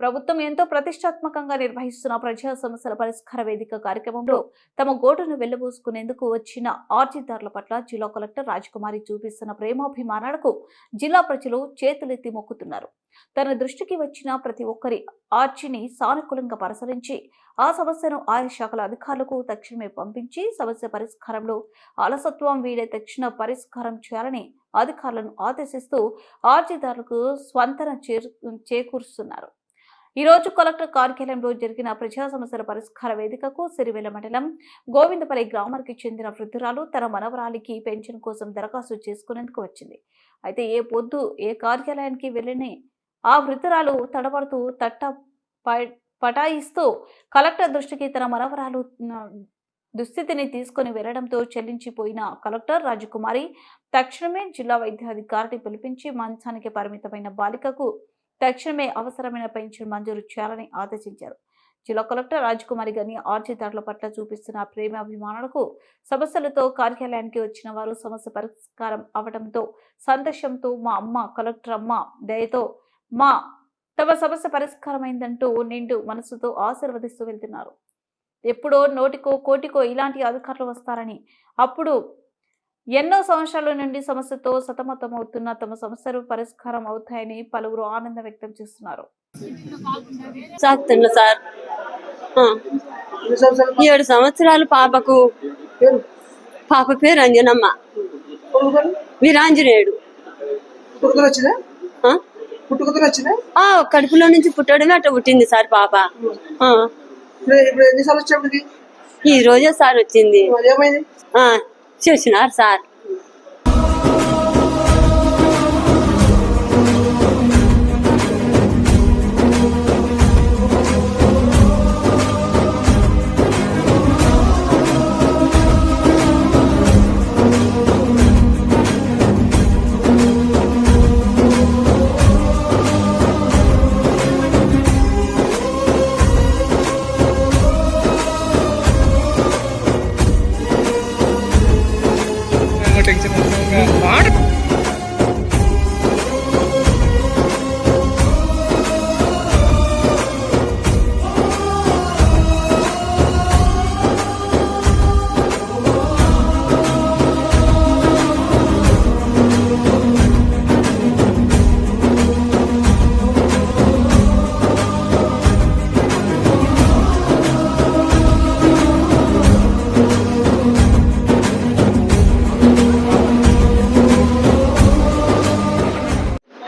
ప్రభుత్వం ఎంతో ప్రతిష్టాత్మకంగా నిర్వహిస్తున్న ప్రజా సమస్యల పరిష్కార వేదిక కార్యక్రమంలో తమ గోటును వెళ్ళబోసుకునేందుకు వచ్చిన ఆర్జీదారుల పట్ల జిల్లా కలెక్టర్ రాజకుమారి చూపిస్తున్న ప్రేమాభిమానాలకు జిల్లా ప్రజలు చేతులెత్తి మొక్కుతున్నారు. తన దృష్టికి వచ్చిన ప్రతి ఒక్కరి ఆర్చిని సానుకూలంగా పరిశీలించి ఆ సమస్యను ఆయా శాఖల అధికారులకు తక్షణమే పంపించి సమస్య పరిష్కారంలో అలసత్వం వీడే తక్షణ పరిష్కారం చేయాలని అధికారులను ఆదేశిస్తూ ఆర్జీదారులకు స్వంతన చేరు చేకూరుస్తున్నారు. ఈ రోజు కలెక్టర్ కార్యాలయంలో జరిగిన ప్రజా సమస్యల పరిష్కార వేదికకు సిరివెల్ల మండలం గోవిందపల్లి గ్రామానికి చెందిన వృద్ధురాలు తన మనవరాలికి పెన్షన్ కోసం దరఖాస్తు చేసుకునేందుకు వచ్చింది. అయితే ఏ పొద్దు ఏ కార్యాలయానికి వెళ్ళని ఆ వృద్ధురాలు తడబడుతూ తట్ట ప- పటాయిస్తూ కలెక్టర్ దృష్టికి తన మనవరాలు దుస్థితిని తీసుకొని వెళ్ళడంతో చెల్లించిపోయిన కలెక్టర్ రాజకుమారి తక్షణమే జిల్లా వైద్యాధికారిని పిలిపించి మంచానికి పరిమితమైన బాలికకు తక్షణమే అవసరమైన పెన్షన్ మంజూరు చేయాలని ఆదేశించారు. జిల్లా కలెక్టర్ రాజకుమారి గారిని ఆర్జీదారుల పట్ల చూపిస్తున్న ప్రేమ అభిమానులకు సమస్యలతో కార్యాలయానికి వచ్చిన వారు సమస్య పరిష్కారం అవడంతో సంతోషంతో మా అమ్మ కలెక్టర్ అమ్మ దయతో మా తమ సమస్య పరిష్కారమైందంటూ నిండు మనసుతో ఆశీర్వదిస్తూ వెళ్తున్నారు. ఎప్పుడో నోటికో కోటికో ఇలాంటి అధికారులు వస్తారని అప్పుడు ఎన్నో సంవత్సరాల నుండి సమస్యతో సతమతమవుతున్న తమ సమస్యలు పరిష్కారం అవుతాయని పలువురు ఆనందం వ్యక్తం చేస్తున్నారు. సాగుతున్నా సార్. ఏడు సంవత్సరాలు పాపకు పాప పేరు అంజనమ్మ. వీరాంజనేయుడు. కడుపులో నుంచి పుట్టడమే అట్లా పుట్టింది సార్ పాప. ఈ రోజే సార్ వచ్చింది. చూసినారు సార్